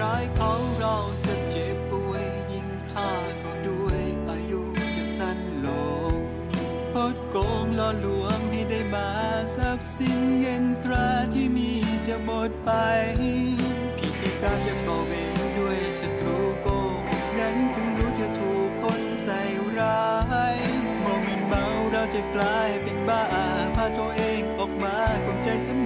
ร้ายเขาเราจะเจ็บป่วยยิ่งฆ่าเขาด้วยอายุจะสั้นลงพดโกงล่อลวงให้ได้มาทรัพย์สินเงินตราที่มีจะหมดไปพิธีกรรมยังก่อเวรด้วยศัตรูโกงนั้นเพิ่งรู้จะถูกคนใส่ร้ายโมเมนเมาเราจะกลายเป็นบ้าพาตัวเองออกมาคมใจสมร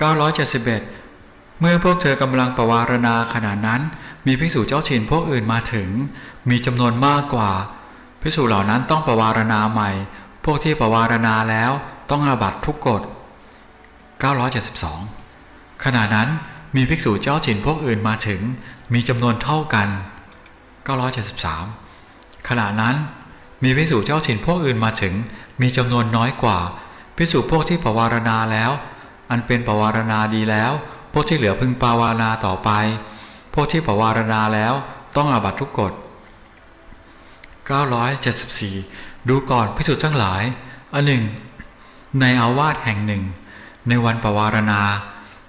971 เมื่อพวกเธอกำลังประวารณาขณะนั้น มีภิกษุเจ้าถิ่นพวกอื่นมาถึง มีจำนวนมากกว่าภิกษุเหล่านั้นต้องประวารณาใหม่ พวกที่ประวารณาแล้วต้องอาบัตทุกกฎ 972 ขณะนั้นมีภิกษุเจ้าถิ่นพวกอื่นมาถึง มีจำนวนเท่ากัน 973 ขณะนั้นมีภิกษุเจ้าถิ่นพวกอื่นมาถึง มีจำนวนน้อยกว่าภิกษุพวกที่ประวารณาแล้ว อันเป็นปวารณาดีแล้ว พวกที่เหลือพึงปวารณาต่อไป พวกที่ปวารณาแล้วต้องอาบัตทุกกฎ 974 ดูก่อนพิสุทธ์ทั้งหลาย อันหนึ่ง ในอาวาสแห่งหนึ่ง ในวันปวารณา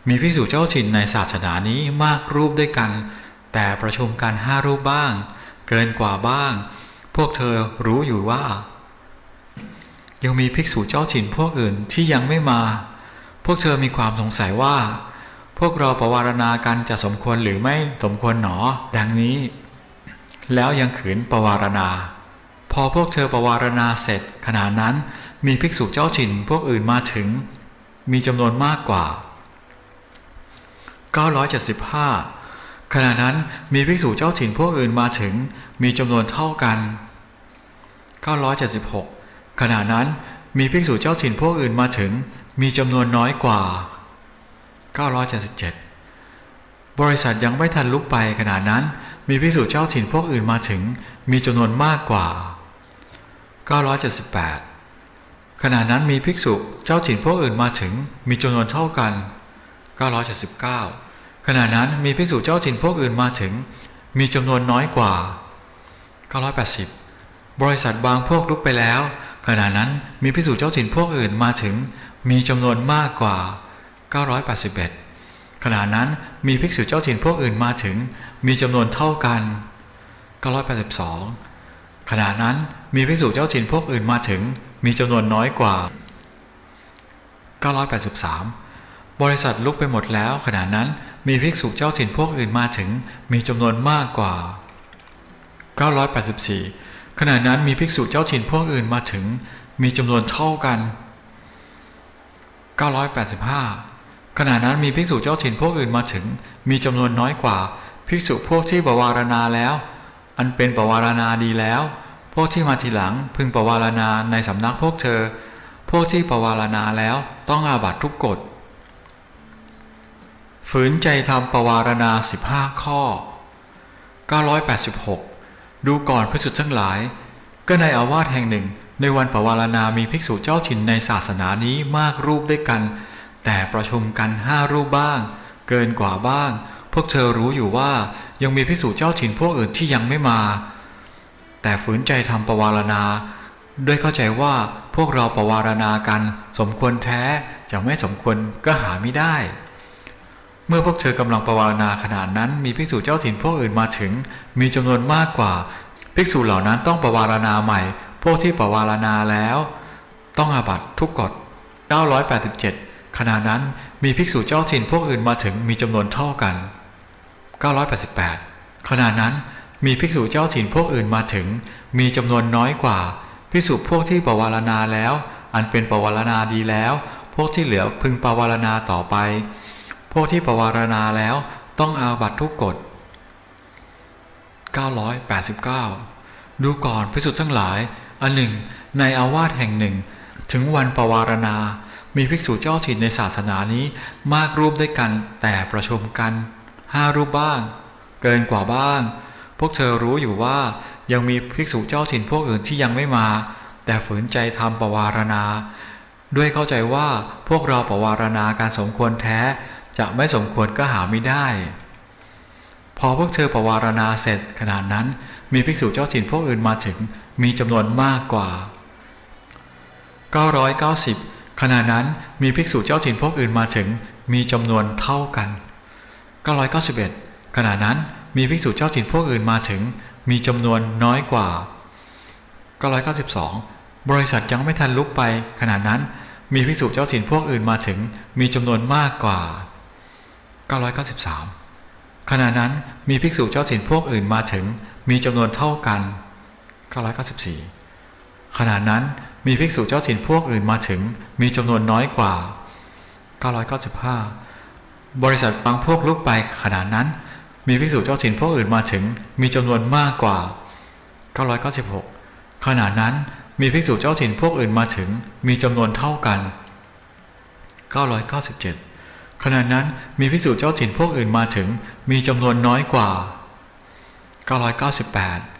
มีพิสุเจ้าถิ่นในศาสนานี้มากรูปด้วยกัน แต่ประชุมกันห้ารูปบ้าง เกินกว่าบ้าง พวกเธอรู้อยู่ว่า ยังมีภิกษุเจ้าถิ่นพวกอื่นที่ยังไม่มา พวกเธอมีความสงสัยว่า พวกเราประวารณากันจะสมควรหรือไม่สมควรหนอ ดังนี้ แล้วยังขืนประวารณา พอพวกเธอประวารณาเสร็จ ขณะนั้นมีภิกษุเจ้าถิ่นพวกอื่นมาถึง มีจำนวนมากกว่า 975 ขณะนั้นมีภิกษุเจ้าถิ่นพวกอื่นมาถึง มีจำนวนเท่ากัน 976 ขณะนั้นมีภิกษุเจ้าถิ่นพวกอื่นมาถึง มีจำนวนน้อยกว่า 977 บริษัทยังไม่ทันลุกไปขณะนั้น มีภิกษุเจ้าถิ่นพวกอื่นมาถึง มีจำนวนมากกว่า 978 ขณะนั้นมีภิกษุเจ้าถิ่นพวกอื่นมาถึง มีจำนวนเท่ากัน 979 ขณะนั้นมีภิกษุเจ้าถิ่นพวกอื่นมาถึง มีจำนวนน้อยกว่า 980 บริษัทบางพวกลุกไปแล้ว ขณะนั้นมีภิกษุเจ้าถิ่นพวกอื่นมาถึง มีจำนวนมากกว่า 981 ขณะนั้นมีภิกษุเจ้าถิ่นพวกอื่นมาถึง มีจำนวนเท่ากัน 982 ขณะนั้นมีภิกษุเจ้าถิ่นพวกอื่นมาถึง มีจำนวนน้อยกว่า 983 บริษัทลุกไปหมดแล้ว ขณะนั้นมีภิกษุเจ้าถิ่นพวกอื่นมาถึง มีจำนวนมากกว่า 984 ขณะนั้นมีภิกษุเจ้าถิ่นพวกอื่นมาถึง มีจำนวนเท่ากัน 985 ขณะนั้นมีภิกษุเจ้าถิ่นพวกอื่นมาถึง มีจำนวนน้อยกว่า ภิกษุพวกที่ปวารณาแล้ว อันเป็นปวารณาดีแล้ว พวกที่มาทีหลังพึงปวารณาในสำนักพวกเธอ พวกที่ปวารณาแล้วต้องอาบัตทุกกฎฝืนใจทำปวารณา 15 ข้อ 986 ดูก่อนพิสุทธ์ทั้งหลาย ก็ในอาวาสแห่งหนึ่ง ในวันปวารณามีภิกษุเจ้าถิ่นในศาสนานี้มากรูปด้วยกัน แต่ประชุมกันห้ารูปบ้าง เกินกว่าบ้าง พวกเธอรู้อยู่ว่ายังมีภิกษุเจ้าถิ่นพวกอื่นที่ยังไม่มา แต่ฝืนใจทำปวารณา ด้วยเข้าใจว่าพวกเราปวารณากัน สมควรแท้จะไม่สมควรก็หาไม่ได้ เมื่อพวกเธอกำลังประวารณาขนาดนั้น มีภิกษุเจ้าถิ่นพวกอื่นมาถึง มีจำนวนมากกว่าภิกษุเหล่านั้นต้องประวารณาใหม่ พวกที่ปวารณาแล้ว ต้องอาบัตทุกกฎ987 ขณะนั้นมีภิกษุเจ้าถิ่นพวกอื่นมาถึงมีจำนวนเท่ากัน 988 ขณะนั้นมีภิกษุเจ้าถิ่นพวกอื่นมาถึง มีจำนวนน้อยกว่า ภิกษุพวกที่ปวารณาแล้ว อันเป็นปวารณาดีแล้ว พวกที่เหลือพึงปวารณาต่อไป พวกที่ปวารณาแล้วต้องอาบัตทุกกฎ989 ดูก่อนพิสุทั้งหลาย อันหนึ่ง ในอาวาสแห่งหนึ่ง ถึงวันปวารณา มีภิกษุเจ้าถิ่นในศาสนานี้มากรูปด้วยกันแต่ประชุมกันห้ารูปบ้าง เกินกว่าบ้าง พวกเธอรู้อยู่ว่ายังมีภิกษุเจ้าถิ่นพวกอื่นที่ยังไม่มา แต่ฝืนใจทำปวารณา ด้วยเข้าใจว่าพวกเราปวารณาการสมควรแท้ จะไม่สมควรก็หาไม่ได้พอพวกเธอประวารณาเสร็จขนาดนั้น มีภิกษุเจ้าถิ่นพวกอื่นมาถึง มีจำนวนมากกว่า 990 ขณะนั้นมีภิกษุเจ้าถิ่นพวกอื่นมาถึงมีจำนวนเท่ากัน 991 ขณะนั้นมีภิกษุเจ้าถิ่นพวกอื่นมาถึง มีจำนวนน้อยกว่า 992 บริษัทยังไม่ทันลุกไป ขณะนั้นมีภิกษุเจ้าถิ่นพวกอื่นมาถึง มีจำนวนมากกว่า 993 ขณะนั้นมีภิกษุเจ้าถิ่นพวกอื่นมาถึง มีจำนวนเท่ากัน 994 ขณะนั้นมีภิกษุเจ้าถิ่นพวกอื่นมาถึงมีจำนวนน้อยกว่า 995 บริษัทบางพวกลุกไปขณะนั้น มีภิกษุเจ้าถิ่นพวกอื่นมาถึงมีจำนวนมากกว่า 996 ขณะนั้นมีภิกษุเจ้าถิ่นพวกอื่นมาถึงมีจำนวนเท่ากัน 997 ขณะนั้นมีภิกษุเจ้าถิ่นพวกอื่นมาถึงมีจำนวนน้อยกว่า 998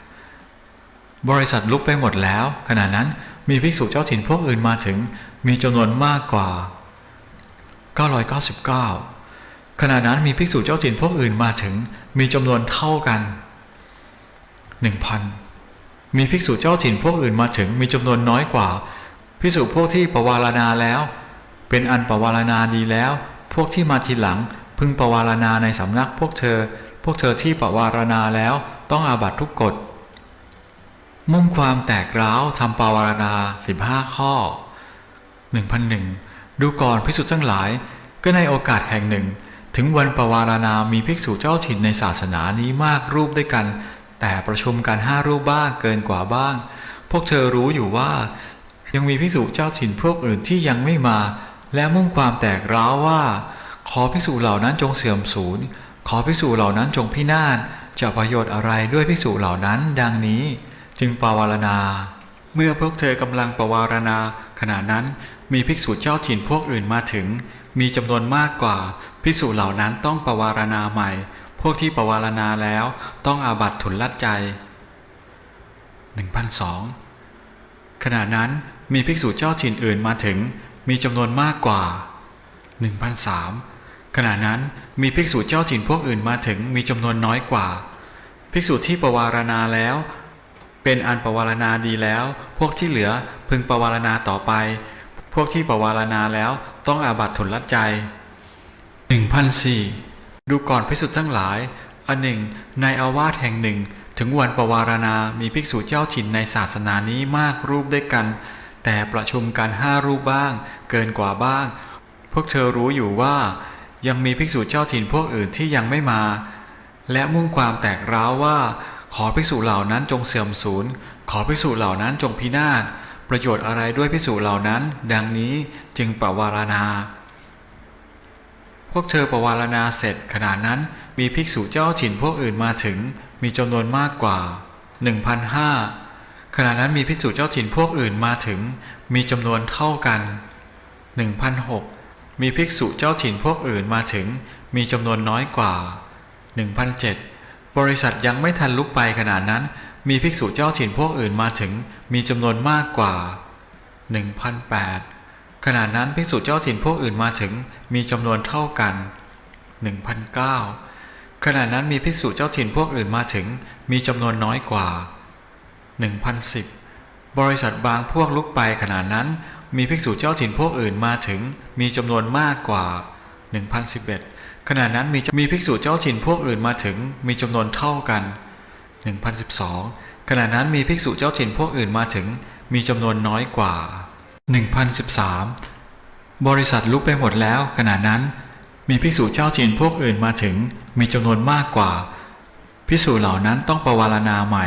บริษัทลุกไปหมดแล้ว ขณะนั้นมีภิกษุเจ้าถิ่นพวกอื่นมาถึง มีจำนวนมากกว่า 999 ขณะนั้นมีภิกษุเจ้าถิ่นพวกอื่นมาถึง มีจำนวนเท่ากัน 1,000 มีภิกษุเจ้าถิ่นพวกอื่นมาถึง มีจำนวนน้อยกว่า ภิกษุพวกที่ปวารณาแล้ว เป็นอันปวารณาดีแล้ว พวกที่มาทีหลังพึงปวารณาในสำนักพวกเธอ พวกเธอที่ปวารณาแล้วต้องอาบัตทุกกฎ มุ่งความแตกร้าวทำปาวารณา 15 ข้อ 1001 ดูก่อนภิกษุทั้งหลาย ก็ในโอกาสแห่งหนึ่ง ถึงวันปวารณา มีภิกษุเจ้าถิ่นในศาสนานี้มากรูปด้วยกัน แต่ประชุมกันห้ารูปบ้างเกินกว่าบ้าง พวกเธอรู้อยู่ว่า ยังมีภิกษุเจ้าถิ่นพวกอื่นที่ยังไม่มา และมุ่งความแตกร้าวว่า ขอภิกษุเหล่านั้นจงเสื่อมสูญขอภิกษุเหล่านั้นจงพินาศจะประโยชน์อะไรด้วยภิกษุเหล่านั้น ดังนี้ จึงปวารณา เมื่อพวกเธอกำลังประวารณา ขณะนั้นมีภิกษุเจ้าถิ่นพวกอื่นมาถึง มีจำนวนมากกว่า ภิกษุเหล่านั้นต้องประวารณาใหม่ พวกที่ประวารณาแล้วต้องอาบัตทุนลัดใจ1,002ขณะนั้นมีภิกษุเจ้าถิ่นอื่นมาถึง มีจำนวนมากกว่า 1,003ขณะนั้นมีภิกษุเจ้าถิ่นพวกอื่นมาถึงมีจำนวนน้อยกว่า ภิกษุที่ปวารณาแล้ว เป็นอันปวารณาดีแล้ว พวกที่เหลือพึงปวารณาต่อไป พวกที่ปวารณาแล้วต้องอาบัตทุนลัดใจ1,004ดูก่อนภิกษุทั้งหลาย อันหนึ่ง ในอาวาสแห่งหนึ่ง ถึงวันปวารณา มีภิกษุเจ้าถิ่นในศาสนานี้มากรูปด้วยกัน แต่ประชุมกันห้ารูปบ้าง เกินกว่าบ้าง พวกเธอรู้อยู่ว่า ยังมีภิกษุเจ้าถิ่นพวกอื่นที่ยังไม่มา และมุ่งความแตกร้าวว่า ขอภิกษุเหล่านั้นจงเสื่อมสูญ ขอภิกษุเหล่านั้นจงพินาศ ประโยชน์อะไรด้วยภิกษุเหล่านั้น ดังนี้จึงประวารณา พวกเธอประวารณาเสร็จขณะนั้นมีภิกษุเจ้าถิ่นพวกอื่นมาถึงมีจำนวนมากกว่า 1,005ขณะนั้นมีภิกษุเจ้าถิ่นพวกอื่นมาถึง มีจำนวนเท่ากัน 1,006มีภิกษุเจ้าถิ่นพวกอื่นมาถึง มีจำนวนน้อยกว่า 1,007 บริษัทยังไม่ทันลุกไปขณะนั้น มีภิกษุเจ้าถิ่นพวกอื่นมาถึงมีจำนวนมากกว่า 1,008ขณะนั้นภิกษุเจ้าถิ่นพวกอื่นมาถึงมีจำนวนเท่ากัน 1,009ขณะนั้นมีภิกษุเจ้าถิ่นพวกอื่นมาถึงมีจำนวนน้อยกว่า 1,010 บริษัทบางพวกลุกไปขณะนั้น มีภิกษุเจ้าถิ่นพวกอื่นมาถึงมีจำนวนมากกว่า 1,011 ขณะนั้นมีมีภิกษุเจ้าถิ่นพวกอื่นมาถึงมีจำนวนเท่ากัน 1,012 ขณะนั้นมีภิกษุเจ้าถิ่นพวกอื่นมาถึงมีจำนวนน้อยกว่า 1,013 บริษัทลุกไปหมดแล้ว ขณะนั้นมีภิกษุเจ้าถิ่นพวกอื่นมาถึงมีจำนวนมากกว่า ภิกษุเหล่านั้นต้องประวารณาใหม่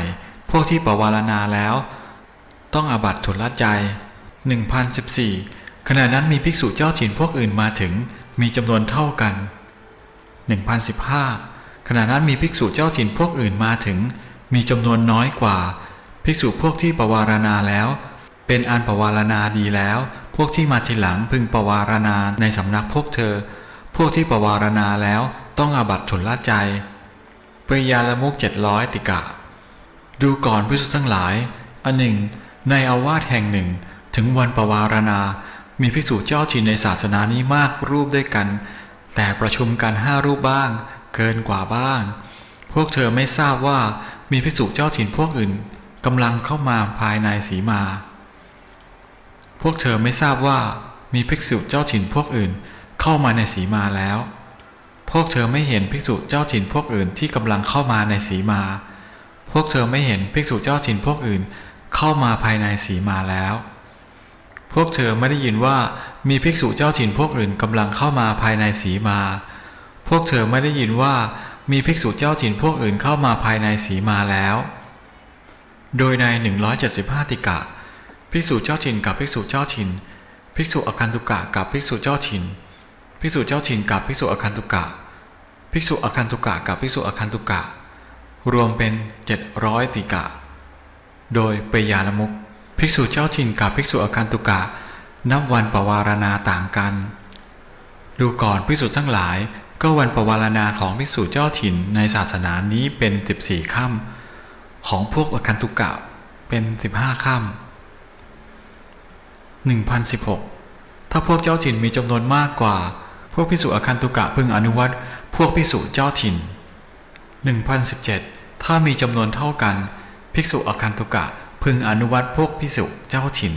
พวกที่ประวารณาแล้ว ต้องอาบัตทุลใจ 1014 ขณะนั้นมีภิกษุเจ้าถิ่นพวกอื่นมาถึงมีจำนวนเท่ากัน 1015 ขณะนั้นมีภิกษุเจ้าถิ่นพวกอื่นมาถึง มีจำนวนน้อยกว่า ภิกษุพวกที่ปวารณาแล้ว เป็นอันปวารณาดีแล้ว พวกที่มาทีหลังพึงปวารณาในสำนักพวกเธอ พวกที่ปวารณาแล้วต้องอาบัตทุนละใจปริยาละมุกเจ็ดร้อยติกะ ดูก่อนพิสุทั้งหลาย อันหนึ่ง ในอาวาสแห่งหนึ่ง ถึงวันปวารณา มีภิกษุเจ้าถิ่นในศาสนานี้มากรูปด้วยกัน แต่ประชุมกันห้ารูปบ้าง เกินกว่าบ้าง พวกเธอไม่ทราบว่ามีภิกษุเจ้าถิ่นพวกอื่นกำลังเข้ามาภายในสีมา พวกเธอไม่ทราบว่ามีภิกษุเจ้าถิ่นพวกอื่นเข้ามาในสีมาแล้ว พวกเธอไม่เห็นภิกษุเจ้าถิ่นพวกอื่นที่กำลังเข้ามาในสีมา พวกเธอไม่เห็นภิกษุเจ้าถิ่นพวกอื่นเข้ามาภายในสีมาแล้ว พวกเธอไม่ได้ยินว่ามีภิกษุเจ้าถิ่นพวกอื่นกำลังเข้ามาภายในสีมา พวกเธอไม่ได้ยินว่ามีภิกษุเจ้าถิ่นพวกอื่นเข้ามาภายในสีมาแล้ว โดยใน 175 ติกะ ภิกษุเจ้าถิ่นกับภิกษุเจ้าถิ่น ภิกษุอคันตุกะกับภิกษุเจ้าถิ่น ภิกษุเจ้าถิ่นกับภิกษุอคันตุกะ ภิกษุอคันตุกะกับภิกษุอคันตุกะ รวมเป็น 700 ติกะ โดยเปยานมุก ภิกษุเจ้าถิ่นกับภิกษุอคันตุกะ นับวันปวารณาต่างกัน ดูก่อนภิกษุทั้งหลาย ก็วันปวารณาของภิกษุเจ้าถิ่นในศาสนานี้เป็น 14ค่ำของพวกอคันตุกะเป็น 15ค่ำ1016 ถ้าพวกเจ้าถิ่นมีจำนวนมากกว่า พวกภิกษุอคันตุกะพึงอนุวัตพวกภิกษุเจ้าถิ่น 1017 ถ้ามีจำนวนเท่ากัน ภิกษุอคันตุกะ พึงอนุวัตพวกภิกษุเจ้าถิ่น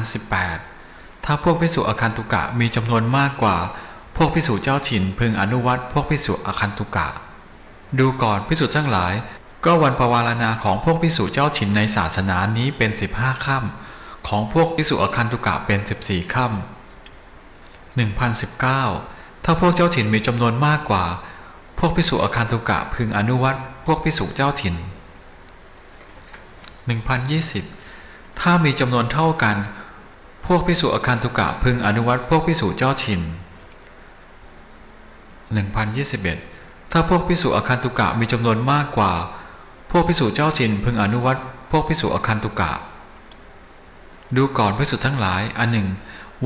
1018 ถ้าพวกภิกษุอคันตุกะมีจำนวนมากกว่า พวกภิกษุเจ้าถิ่น พึงอนุวัตพวกภิกษุอคันตุกะ ดูก่อนภิกษุทั้งหลาย ก็วันปวารณาของพวกภิกษุเจ้าถิ่นในศาสนานี้เป็น15ค่ำของพวกภิกษุอคันตุกะเป็น14ค่ำ1019 ถ้าพวกเจ้าถิ่นมีจำนวนมากกว่า พวกภิกษุอคันตุกะพึงอนุวัตพวกภิกษุเจ้าถิ่น 1020 ถ้ามีจำนวนเท่ากัน พวกพิสูจอาการทุกะพึงอนุวัตพวกพิสูจเจ้าชิน 1021 ถ้าพวกพิสูจอาการทุกะมีจำนวนมากกว่า พวกพิสูจเจ้าชิน พึงอนุวัตพวกพิสูจอาการทุกะ ดูก่อนพิสูจทั้งหลายอันหนึ่ง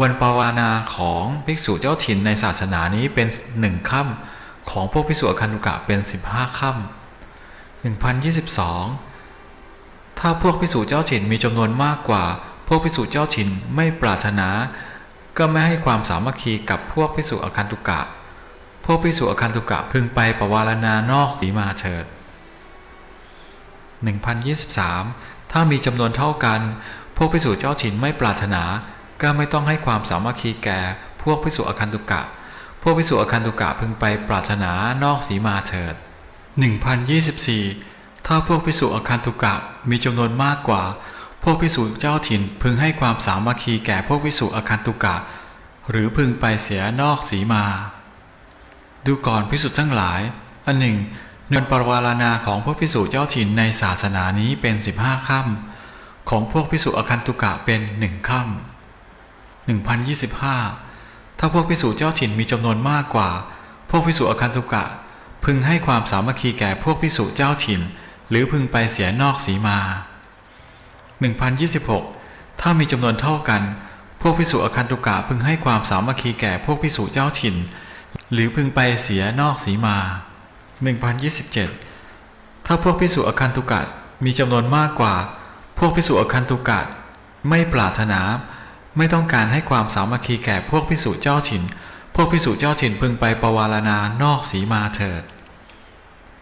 วันปาวานาของภิกษุเจ้าถิ่นในศาสนานี้เป็นหนึ่งค่ำของพวกพิสูจอาการตุกะเป็น 15บห้าค่ำ1022 ถ้าพวกภิกษุเจ้าถิ่นมีจำนวนมากกว่า พวกภิกษุเจ้าถิ่นไม่ปรารถนา ก็ไม่ให้ความสามัคคีกับพวกภิกษุอคันตุกะ พวกภิกษุอคันตุกะพึงไปประวารณานอกสีมาเถิด1023 ถ้ามีจำนวนเท่ากัน พวกภิกษุเจ้าถิ่นไม่ปรารถนา ก็ไม่ต้องให้ความสามัคคีแก่ พวกภิกษุอคันตุกะ พวกภิกษุอคันตุกะพึงไปปรารถนานอกสีมาเถิด1024 ถ้าพวกภิกษุอคันตุกะมีจำนวนมากกว่า พวกภิกษุเจ้าถิ่นพึงให้ความสามัคคีแก่พวกภิกษุอคันตุกะ หรือพึงไปเสียนอกสีมา ดูก่อนภิกษุทั้งหลาย อันหนึ่งเนินปรวารณาของพวกภิกษุเจ้าถิ่นในศาสนานี้เป็นสิบห้าค่ำของพวกภิกษุอคันตุกะเป็นหนึ่งค่ำหนึ่งพันยี่สิบห้าถ้าพวกภิกษุเจ้าถิ่นมีจำนวนมากกว่า พวกภิกษุอคันตุกะ พึงให้ความสามัคคีแก่พวกภิกษุเจ้าถิ่น หรือพึงไปเสียนอกสีมา 1026 ถ้ามีจำนวนเท่ากัน พวกภิกษุอคันตุกะพึงให้ความสามัคคีแก่พวกภิกษุเจ้าถิ่น หรือพึงไปเสียนอกสีมา 1027 ถ้าพวกภิกษุอคันตุกะมีจำนวนมากกว่า พวกภิกษุอคันตุกะไม่ปรารถนา ไม่ต้องการให้ความสามัคคีแก่พวกภิกษุเจ้าถิ่น พวกภิกษุเจ้าถิ่นพึงไปปวารณานอกสีมาเถิด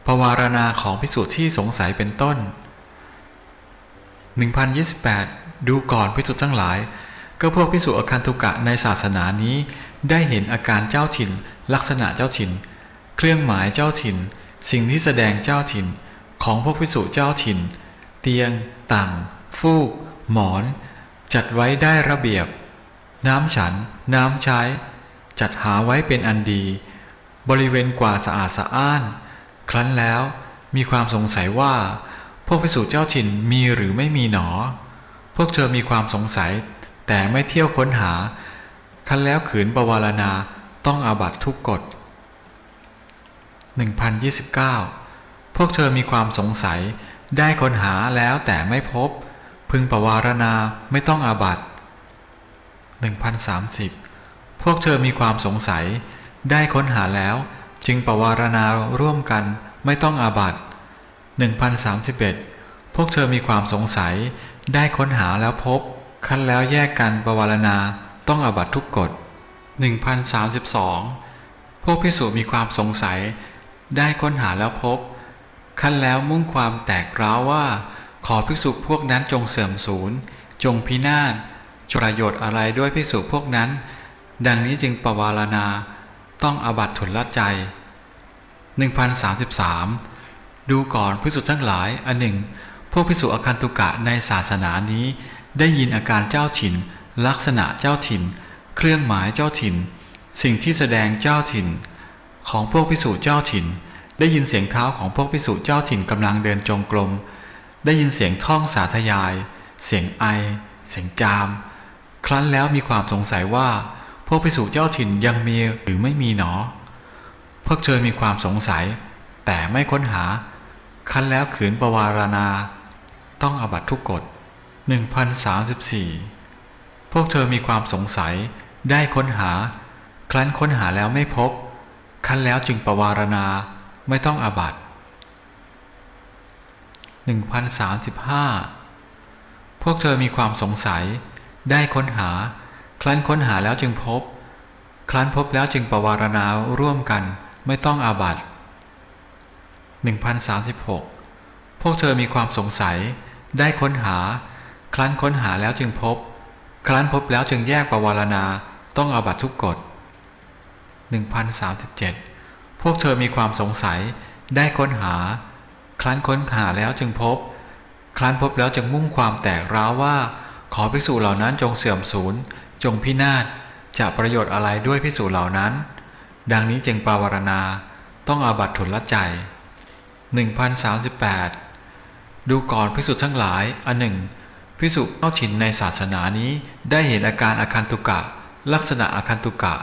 ปวารณาของภิกษุที่สงสัยเป็นต้น 1028 ดูก่อนภิกษุทั้งหลาย ก็พวกภิกษุอคันตุกะในศาสนานี้ ได้เห็นอาการเจ้าถิ่น ลักษณะเจ้าถิ่น เครื่องหมายเจ้าถิ่น สิ่งที่แสดงเจ้าถิ่น ของพวกภิกษุเจ้าถิ่น เตียง ต่างฟูก หมอน จัดไว้ได้ระเบียบ น้ำฉัน น้ำใช้ จัดหาไว้เป็นอันดี บริเวณกว่าสะอาดสะอ้าน ครั้นแล้วมีความสงสัยว่า พวกภิกษุเจ้าถิ่นมีหรือไม่มีหนอ พวกเธอมีความสงสัย แต่ไม่เที่ยวค้นหา ครั้นแล้วขืนบวารณาต้องอาบัตทุกกฎ1029 พวกเธอมีความสงสัยได้ค้นหาแล้วแต่ไม่พบ พึงปวารณาไม่ต้องอาบัต1030 พวกเธอมีความสงสัยได้ค้นหาแล้ว จึงปวารณาร่วมกันไม่ต้องอาบัต1031 พวกเธอมีความสงสัยได้ค้นหาแล้วพบ คั้นแล้วแยกกันปวารณาต้องอาบัตทุกกฎ1032 พวกพิสุมีความสงสัย ได้ค้นหาแล้วพบขั้นแล้วมุ่งความแตกร้าวว่า ขอภิกษุพวกนั้นจงเสื่อมสูญจงพินาศประโยชน์อะไรด้วยภิกษุพวกนั้น ดังนี้จึงปวารณา ต้องอาบัตทุนละใจ 1033 ดูก่อนภิกษุทั้งหลาย อันหนึ่ง พวกภิกษุอาคันตุกะในศาสนานี้ ได้ยินอาการเจ้าถิ่น ลักษณะเจ้าถิ่น เครื่องหมายเจ้าถิ่น สิ่งที่แสดงเจ้าถิ่น ของพวกภิกษุเจ้าถิ่น ได้ยินเสียงเท้าของพวกภิกษุเจ้าถิ่นกำลังเดินจงกรม ได้ยินเสียงท่องสาธยาย เสียงไอ เสียงจาม ครั้นแล้วมีความสงสัยว่า พวกภิกษุเจ้าถิ่นยังมีหรือไม่มีหนอ พวกเธอมีความสงสัย แต่ไม่ค้นหา คันแล้วขืนประวารณา ต้องอบัตทุกกฎ1034 พวกเธอมีความสงสัย ได้ค้นหา ครั้นค้นหาแล้วไม่พบ คันแล้วจึงประวารณา ไม่ต้องอาบัต1035 พวกเธอมีความสงสัย ได้ค้นหา ครั้นค้นหาแล้วจึงพบ ครั้นพบแล้วจึงประวารณาร่วมกันไม่ต้องอาบัต1036 พวกเธอมีความสงสัย ได้ค้นหา ครั้นค้นหาแล้วจึงพบ ครั้นพบแล้วจึงแยกประวารณาต้องอาบัตทุกกฎ1037 พวกเธอมีความสงสัย ได้ค้นหา ครั้นค้นหาแล้วจึงพบ ครั้นพบแล้วจึงมุ่งความแตกร้าวว่า ขอภิกษุเหล่านั้นจงเสื่อมสูญจงพินาศจะประโยชน์อะไรด้วยภิกษุเหล่านั้น ดังนี้จึงปาวารณาต้องอาบัตทุนละใจ 1038 ดูก่อนภิกษุทั้งหลายอันหนึ่งภิกษุเข้าฉินในศาสนานี้ได้เห็นอาการอาคันตุกะ ลักษณะอาคันตุกะ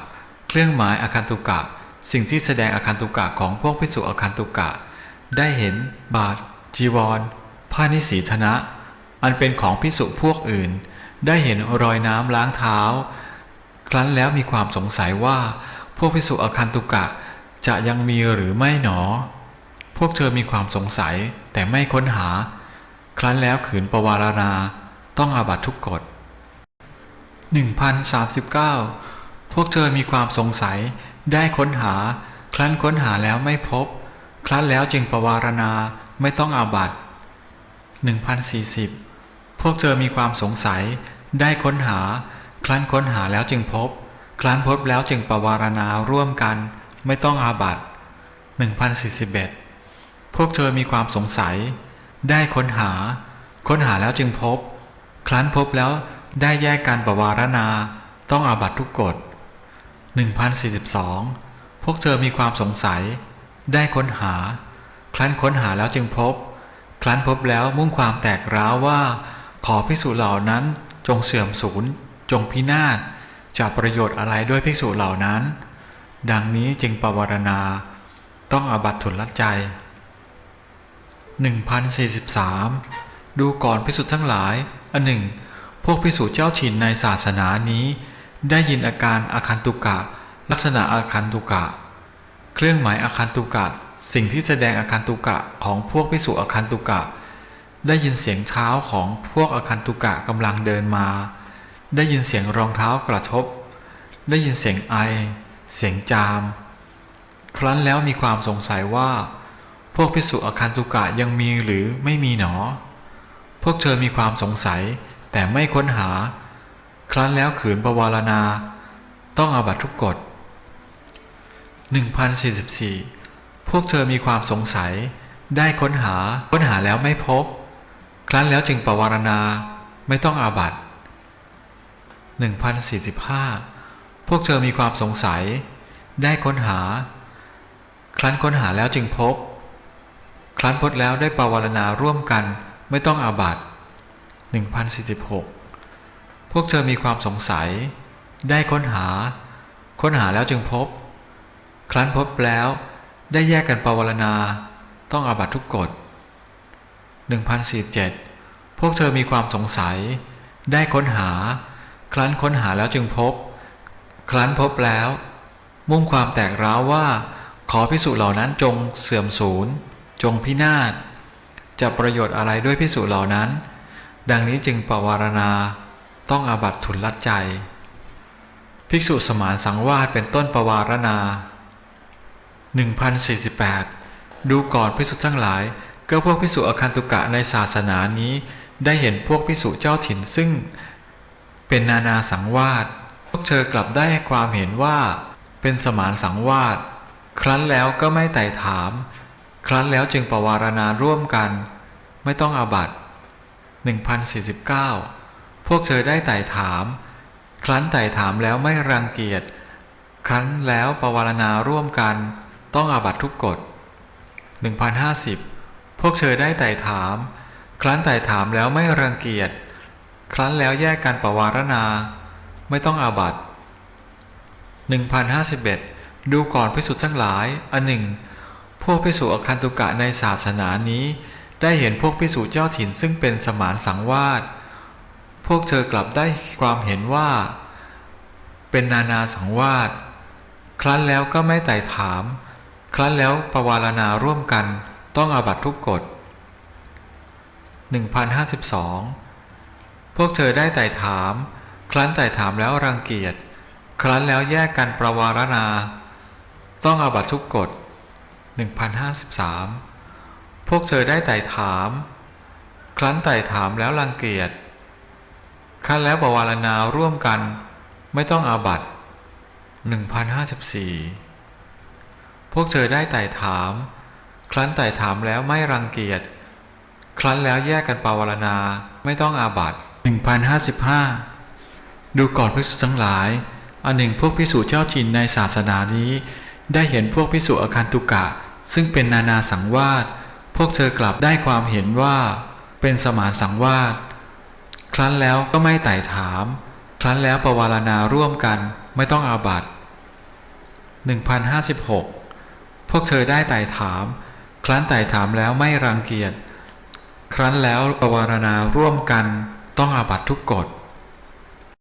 เครื่องหมายอาคันตุกะ สิ่งที่แสดงอาคันตุกะของพวกภิกษุอาคันตุกะ ได้เห็นบาทจีวรผ้านิสีธนะ อันเป็นของภิกษุพวกอื่น ได้เห็นรอยน้ำล้างเท้า ครั้นแล้วมีความสงสัยว่า พวกภิกษุอาคันตุกะจะยังมีหรือไม่หนอ พวกเธอมีความสงสัยแต่ไม่ค้นหา ครั้นแล้วขืนประวารณาต้องอาบัตทุกกฎ1039 พวกเธอมีความสงสัยได้ค้นหา ครั้นค้นหาแล้วไม่พบ ครั้นแล้วจึงประวารณาไม่ต้องอาบัต1040 พวกเธอมีความสงสัย ได้ค้นหา ครั้นค้นหาแล้วจึงพบ ครั้นพบแล้วจึงประวารณาร่วมกัน ไม่ต้องอาบัต1041 พวกเธอมีความสงสัย ได้ค้นหา ค้นหาแล้วจึงพบ ครั้นพบแล้วได้แยกการประวารณา ต้องอาบัตทุกกฎ1042 พวกเธอมีความสงสัย ได้ค้นหา ครั้นค้นหาแล้วจึงพบ ครั้นพบแล้วมุ่งความแตกร้าวว่า ขอภิกษุเหล่านั้นจงเสื่อมสูญจงพินาศจะประโยชน์อะไรด้วยภิกษุเหล่านั้น ดังนี้จึงปวารณา ต้องอบัตทุนละใจ 1043 ดูก่อนพิสุทธ์ทั้งหลาย อันหนึ่ง พวกพิสุเจ้าถิ่นในศาสนานี้ ได้ยินอาการอาคันตุกะ ลักษณะอาคันตุกะ เครื่องหมายอาคันตุกะ สิ่งที่แสดงอาคันตุกะของพวกพิสุอาคันตุกะ ได้ยินเสียงเท้าของพวกอคันตุกะกำลังเดินมา ได้ยินเสียงรองเท้ากระทบ ได้ยินเสียงไอ เสียงจาม ครั้นแล้วมีความสงสัยว่า พวกพิสุอคันตุกะยังมีหรือไม่มีหนอ พวกเธอมีความสงสัยแต่ไม่ค้นหา ครั้นแล้วขืนประวารณา ต้องอาบัตทุกกฎ1044 พวกเธอมีความสงสัย ได้ค้นหา ค้นหาแล้วไม่พบ ครั้นแล้วจึงปวารณาไม่ต้องอาบัต1045 พวกเธอมีความสงสัย ได้ค้นหา ครั้นค้นหาแล้วจึงพบ ครั้นพบแล้วได้ปวารณาร่วมกันไม่ต้องอาบัต1046 พวกเธอมีความสงสัย ได้ค้นหา ค้นหาแล้วจึงพบ ครั้นพบแล้วได้แยกกันปวารณา ต้องอาบัตทุกกฎ1047 พวกเธอมีความสงสัย ได้ค้นหา ครั้นค้นหาแล้วจึงพบ ครั้นพบแล้ว มุ่งความแตกร้าวว่า ขอพิสุเหล่านั้นจงเสื่อมสูญจงพินาศจะประโยชน์อะไรด้วยพิสุเหล่านั้น ดังนี้จึงปวารณา ต้องอาบัตทุนลัดใจ ภิกษุสมานสังวาสเป็นต้นปวารณา1048 ดูก่อนภิกษุทั้งหลาย ก็พวกภิกษุอคันตุกะในศาสนานี้ ได้เห็นพวกภิกษุเจ้าถิ่นซึ่ง เป็นนานาสังวาสพวกเธอกลับได้ความเห็นว่า เป็นสมานสังวาสครั้นแล้วก็ไม่ไต่ถาม ครั้นแล้วจึงประวารณาร่วมกัน ไม่ต้องอาบัต1049 พวกเธอได้ไต่ถาม ครั้นไต่ถามแล้วไม่รังเกียจ ครั้นแล้วประวารณาร่วมกัน ต้องอาบัตทุกกฎ1050 พวกเธอได้ไต่ถาม ครั้นไต่ถามแล้วไม่รังเกียจ ครั้นแล้วแยกกันประวารณา ไม่ต้องอาบัต1051 ดูก่อนพิสุทธ์ทั้งหลาย อันหนึ่ง พวกพิสุอคันตุกะในศาสนานี้ ได้เห็นพวกพิสุเจ้าถิ่นซึ่งเป็นสมานสังวาส พวกเธอกลับได้ความเห็นว่า เป็นนานาสังวาส ครั้นแล้วก็ไม่ไต่ถาม ครั้นแล้วประวารณาร่วมกัน ต้องอาบัตทุกกฎ1052 พวกเธอได้ไต่ถาม ครั้นไต่ถามแล้วรังเกียจ ครั้นแล้วแยกกันประวารณา ต้องอาบัตทุกกฎ1053 พวกเธอได้ไต่ถาม ครั้นไต่ถามแล้วรังเกียจ ครั้นแล้วประวารณาร่วมกัน ไม่ต้องอาบัต1054 พวกเธอได้ไต่ถาม ครั้นไต่ถามแล้วไม่รังเกียจ ครั้นแล้วแยกกันปาวารณา ไม่ต้องอาบัต1055 ดูก่อนภิกษุทั้งหลาย อันหนึ่งพวกภิกษุเจ้าถิ่นในศาสนานี้ ได้เห็นพวกภิกษุอคันตุกะ ซึ่งเป็นนานาสังวาส พวกเธอกลับได้ความเห็นว่า เป็นสมานสังวาส ครั้นแล้วก็ไม่ไต่ถาม ครั้นแล้วปวารณาร่วมกัน ไม่ต้องอาบัต1056 พวกเธอได้ไต่ถาม ครั้นไต่ถามแล้วไม่รังเกียจ ครั้นแล้วปวารณาร่วมกันต้องอาบัตทุกกฎ